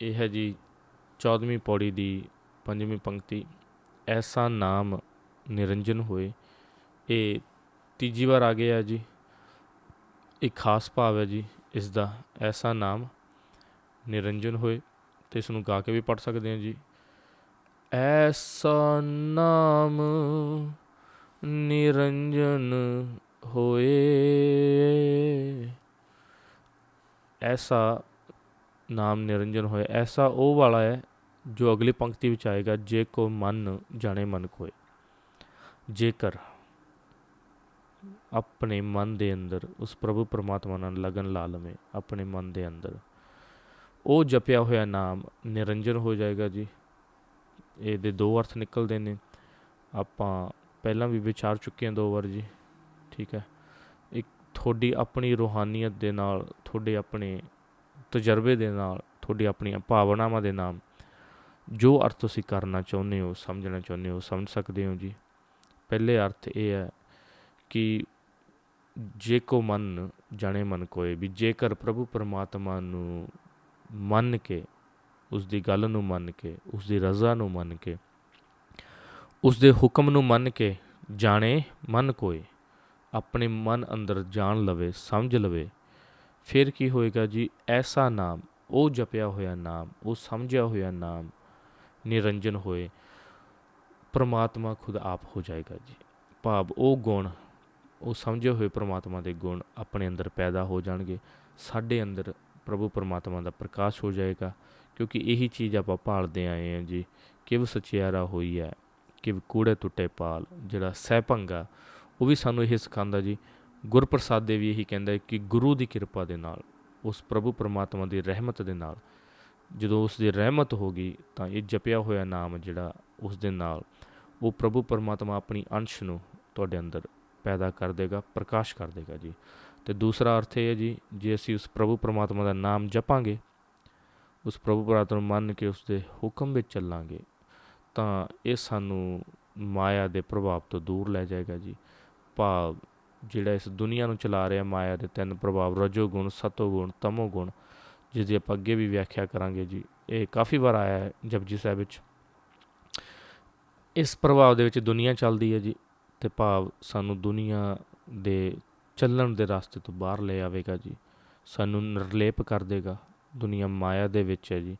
ਇਹ ਹੈ ਜੀ 14ਵੀਂ ਪੌੜੀ ਦੀ ਪੰਜਵੀਂ ਪੰਕਤੀ। ਐਸਾ ਨਾਮ ਨਿਰੰਜਨ ਹੋਏ। ਇਹ ਤੀਜੀ ਵਾਰ ਆ ਗਿਆ ਜੀ। ਇੱਕ ਖਾਸ ਭਾਵ ਹੈ ਜੀ ਇਸ ਦਾ ਐਸਾ ਨਾਮ ਨਿਰੰਜਨ ਹੋਏ ਤੇ ਇਸ ਨੂੰ ਗਾ ਕੇ ਵੀ ਪੜ ਸਕਦੇ ਹਾਂ ਜੀ। ਐਸਾ ਨਾਮ ਨਿਰੰਜਨ ਹੋਏ। ਐਸਾ ਨਾਮ ਨਿਰੰਜਨ ਹੋਏ ਐਸਾ ਉਹ ਵਾਲਾ ਹੈ ਜੋ ਅਗਲੀ ਪੰਕਤੀ ਵਿੱਚ ਆਏਗਾ, ਜੇ ਕੋ ਮਨ ਜਾਣੇ ਮਨ ਕੋਏ। ਜੇਕਰ ਆਪਣੇ ਮਨ ਦੇ ਅੰਦਰ, ਉਸ ਪ੍ਰਭੂ ਪਰਮਾਤਮਾ ਨਾਲ ਲਗਨ ਲਾ ਲਵੇਂ, ਆਪਣੇ ਮਨ ਦੇ ਅੰਦਰ, ਉਹ ਜਪਿਆ ਹੋਇਆ ਨਾਮ ਨਿਰੰਜਨ ਹੋ ਜਾਏਗਾ ਜੀ। ਇਹਦੇ ਦੋ ਅਰਥ ਨਿਕਲਦੇ ਨੇ। ਆਪਾਂ ਪਹਿਲਾਂ ਵੀ ਵਿਚਾਰ ਚੁੱਕੇ ਹਾਂ ਦੋ ਵਾਰ ਜੀ, ਠੀਕ ਹੈ। ਇੱਕ ਤੁਹਾਡੀ ਆਪਣੀ ਰੂਹਾਨੀਅਤ ਦੇ ਨਾਲ, ਤੁਹਾਡੇ ਆਪਣੇ ਤਜਰਬੇ ਦੇ ਨਾਲ, ਤੁਹਾਡੀ ਆਪਣੀਆਂ ਭਾਵਨਾਵਾਂ ਦੇ ਨਾਲ ਜੋ ਅਰਥ ਤੁਸੀਂ ਕਰਨਾ ਚਾਹੁੰਦੇ ਹੋ, ਸਮਝਣਾ ਚਾਹੁੰਦੇ ਹੋ, ਸਮਝ ਸਕਦੇ ਹੋ ਜੀ। ਪਹਿਲੇ ਅਰਥ ਇਹ ਹੈ ਕਿ ਜੇ ਕੋ ਮਨ ਜਾਣੇ ਮਨ ਕੋਏ, ਵੀ ਜੇਕਰ ਪ੍ਰਭੂ ਪਰਮਾਤਮਾ ਨੂੰ ਮੰਨ ਕੇ, ਉਸ ਦੀ ਗੱਲ ਨੂੰ ਮੰਨ ਕੇ, ਉਸ ਦੀ ਰਜ਼ਾ ਨੂੰ ਮੰਨ ਕੇ, ਉਸ ਦੇ ਹੁਕਮ ਨੂੰ ਮੰਨ ਕੇ ਜਾਣੇ ਮਨ ਕੋਏ, ਆਪਣੇ ਮਨ ਅੰਦਰ ਜਾਣ ਲਵੇ, ਸਮਝ ਲਵੇ ਫਿਰ ਕੀ ਹੋਏਗਾ ਜੀ? ਐਸਾ ਨਾਮ, ਉਹ ਜਪਿਆ ਹੋਇਆ ਨਾਮ, ਉਹ ਸਮਝਿਆ ਹੋਇਆ ਨਾਮ ਨਿਰੰਜਨ ਹੋਏ। ਪ੍ਰਮਾਤਮਾ ਖੁਦ ਆਪ ਹੋ ਜਾਏਗਾ ਜੀ। ਭਾਵ ਉਹ ਗੁਣ, ਉਹ ਸਮਝੇ ਹੋਏ ਪ੍ਰਮਾਤਮਾ ਦੇ ਗੁਣ ਆਪਣੇ ਅੰਦਰ ਪੈਦਾ ਹੋ ਜਾਣਗੇ। ਸਾਡੇ ਅੰਦਰ ਪ੍ਰਭੂ ਪਰਮਾਤਮਾ ਦਾ ਪ੍ਰਕਾਸ਼ ਹੋ ਜਾਏਗਾ, ਕਿਉਂਕਿ ਇਹੀ ਚੀਜ਼ ਆਪਾਂ ਭਾਲਦੇ ਆਏ ਹਾਂ ਜੀ। ਕਿਵ ਸਚਿਆਰਾ ਹੋਈ ਹੈ ਕਿਵ ਕੂੜੇ ਟੁੱਟੇ ਪਾਲ, ਜਿਹੜਾ ਸਹਿਭੰਗਾ ਉਹ ਵੀ ਸਾਨੂੰ ਇਹ ਸਿਖਾਉਂਦਾ ਜੀ ਗੁਰਪ੍ਰਸਾਦ ਦੇ ਵੀ ਇਹੀ ਕਹਿੰਦਾ ਹੈ ਕਿ ਗੁਰੂ ਦੀ ਕਿਰਪਾ ਦੇ ਨਾਲ, ਉਸ ਪ੍ਰਭੂ ਪਰਮਾਤਮਾ ਦੀ ਰਹਿਮਤ ਦੇ ਨਾਲ, ਜਦੋਂ ਉਸ ਦੀ ਰਹਿਮਤ ਹੋ ਗਈ ਤਾਂ ਇਹ ਜਪਿਆ ਹੋਇਆ ਨਾਮ ਜਿਹੜਾ ਉਸ ਦੇ ਨਾਲ, ਉਹ ਪ੍ਰਭੂ ਪਰਮਾਤਮਾ ਆਪਣੀ ਅੰਸ਼ ਨੂੰ ਤੁਹਾਡੇ ਅੰਦਰ ਪੈਦਾ ਕਰ ਦੇਗਾ, ਪ੍ਰਕਾਸ਼ ਕਰ ਦੇਗਾ ਜੀ। ਤੇ ਦੂਸਰਾ ਅਰਥ ਇਹ ਹੈ ਜੀ, ਜੇ ਅਸੀਂ ਉਸ ਪ੍ਰਭੂ ਪਰਮਾਤਮਾ ਦਾ ਨਾਮ ਜਪਾਂਗੇ, ਉਸ ਪ੍ਰਭੂ ਪਰਮਾਤਮਾ ਨੂੰ ਮੰਨ ਕੇ ਉਸ ਦੇ ਹੁਕਮ ਵਿੱਚ ਚੱਲਾਂਗੇ, ਤਾਂ ਇਹ ਸਾਨੂੰ ਮਾਇਆ ਦੇ ਪ੍ਰਭਾਵ ਤੋਂ ਦੂਰ ਲੈ ਜਾਏਗਾ ਜੀ। ਭਾਵ ਜਿਹੜਾ ਇਸ ਦੁਨੀਆ ਨੂੰ ਚਲਾ ਰਿਹਾ ਮਾਇਆ ਦੇ ਤਿੰਨ ਪ੍ਰਭਾਵ ਰਜੋ ਗੁਣ ਸਤੋ ਗੁਣ ਤਮੋ ਗੁਣ ਜਿਸ ਦੀ ਆਪਾਂ ਅੱਗੇ ਵੀ ਵਿਆਖਿਆ ਕਰਾਂਗੇ ਜੀ ਇਹ ਕਾਫੀ ਵਾਰ ਆਇਆ ਹੈ ਜਪਜੀ ਸਾਹਿਬ ਵਿੱਚ। ਇਸ ਪ੍ਰਭਾਵ ਦੇ ਵਿੱਚ ਦੁਨੀਆ ਚੱਲਦੀ ਹੈ ਜੀ ਤੇ ਭਾਵ ਸਾਨੂੰ ਦੁਨੀਆ ਦੇ ਚੱਲਣ ਦੇ ਰਸਤੇ ਤੋਂ ਬਾਹਰ ਲੈ ਆਵੇਗਾ ਜੀ। ਸਾਨੂੰ ਨਿਰਲੇਪ ਕਰ ਦੇਗਾ। ਦੁਨੀਆ ਮਾਇਆ ਦੇ ਵਿੱਚ ਹੈ ਜੀ।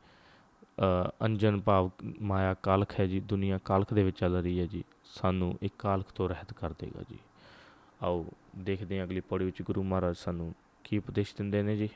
ਅ, ਅੰਜਨ ਭਾਵ ਮਾਇਆ ਕਾਲਖ ਹੈ ਜੀ। ਦੁਨੀਆ ਕਾਲਖ ਦੇ ਵਿੱਚ ਚੱਲ ਰਹੀ ਹੈ ਜੀ। ਸਾਨੂੰ ਇੱਕ ਕਾਲਖ ਤੋਂ ਰਹਿਤ ਕਰ ਦੇਗਾ ਜੀ। ਆਓ ਦੇਖਦੇ ਹਾਂ ਅਗਲੀ ਪੌੜੀ ਵਿੱਚ ਗੁਰੂ ਮਹਾਰਾਜ ਸਾਨੂੰ ਕੀ ਉਪਦੇਸ਼ ਦਿੰਦੇ ਨੇ ਜੀ।